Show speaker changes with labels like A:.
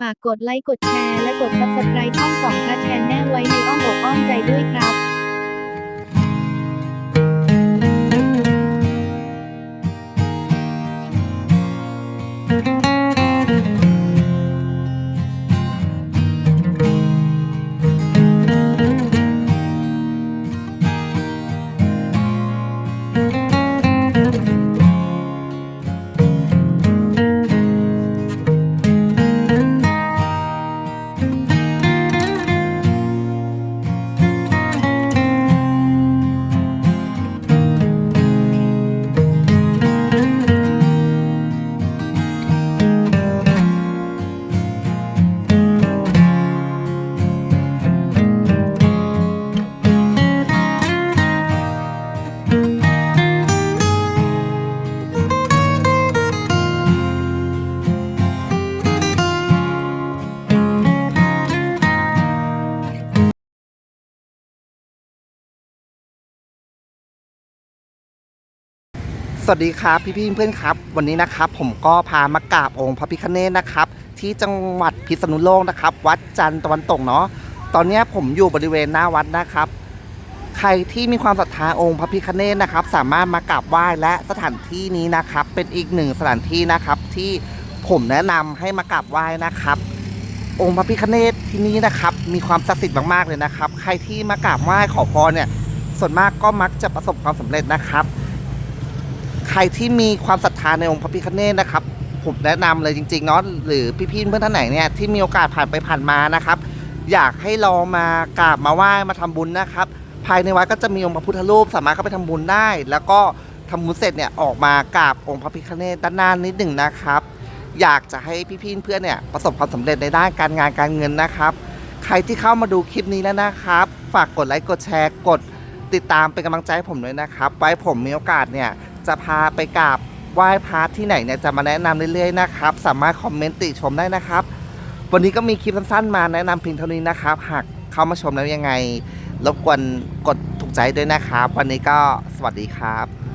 A: ฝากกดไลค์กดแชร์และกด subscribe ช่องสองพระแชนแน่ไว้ในอ้อมอกอ้อมใจด้วยครับ
B: สวัสดีครับพี่พี่เพื่อนครับ วันนี้นะครับผมก็พามากราบองค์พระพิฆเนศนะครับ ที่จังหวัดพิษณุโลกนะครับ วัดจันทร์ตะวันตกเนาะตอนนี้ผมอยู่บริเวณหน้าวัดนะครับ ใครที่มีความศรัทธาองค์พระพิฆเนศนะครับ สามารถมากราบไหว้และสถานที่นี้นะครับ เป็นอีกหนึ่งสถานที่นะครับ ที่ผมแนะนำให้มากราบไหว้นะครับ องค์พระพิฆเนศที่นี้นะครับ มีความศักดิ์สิทธิ์มากๆเลยนะครับ ใครที่มากราบไหว้ขอพรเนี่ยส่วนมากก็มักจะประสบความสำเร็จนะครับ ใครที่มีความศรัทธาในองค์พระพิฆเนศนะครับ ผมแนะนำเลยจริงๆเนาะหรือพี่ๆเพื่อนท่านไหนเนี่ยที่มีโอกาสผ่านไปผ่านมานะครับ อยากให้ลองมากราบมาไหว้มาทำบุญนะครับ ภายในวัดก็จะมีองค์พระพุทธรูปสามารถเข้าไปทำบุญได้ แล้วก็ทำบุญเสร็จเนี่ยออกมากราบองค์พระพิฆเนศด้านหน้านิดหนึ่งนะครับ อยากจะให้พี่ๆเพื่อนเนี่ยประสบความสำเร็จในด้านการงานการเงินนะครับ ใครที่เข้ามาดูคลิปนี้แล้วนะครับ ฝากกดไลค์กดแชร์กดติดตามเป็นกำลังใจให้ผมด้วยนะครับ ไว้ผมมีโอกาสเนี่ย จะพาไปกราบไหว้พระที่ไหนเนี่ยจะมาแนะนำเรื่อยๆนะครับ สามารถคอมเมนต์ติชมได้นะครับ วันนี้ก็มีคลิปสั้นๆ มาแนะนำเพียงเท่านี้นะครับ หากเข้ามาชมแล้วยังไง รบกวนกดถูกใจด้วยนะครับ วันนี้ก็สวัสดีครับ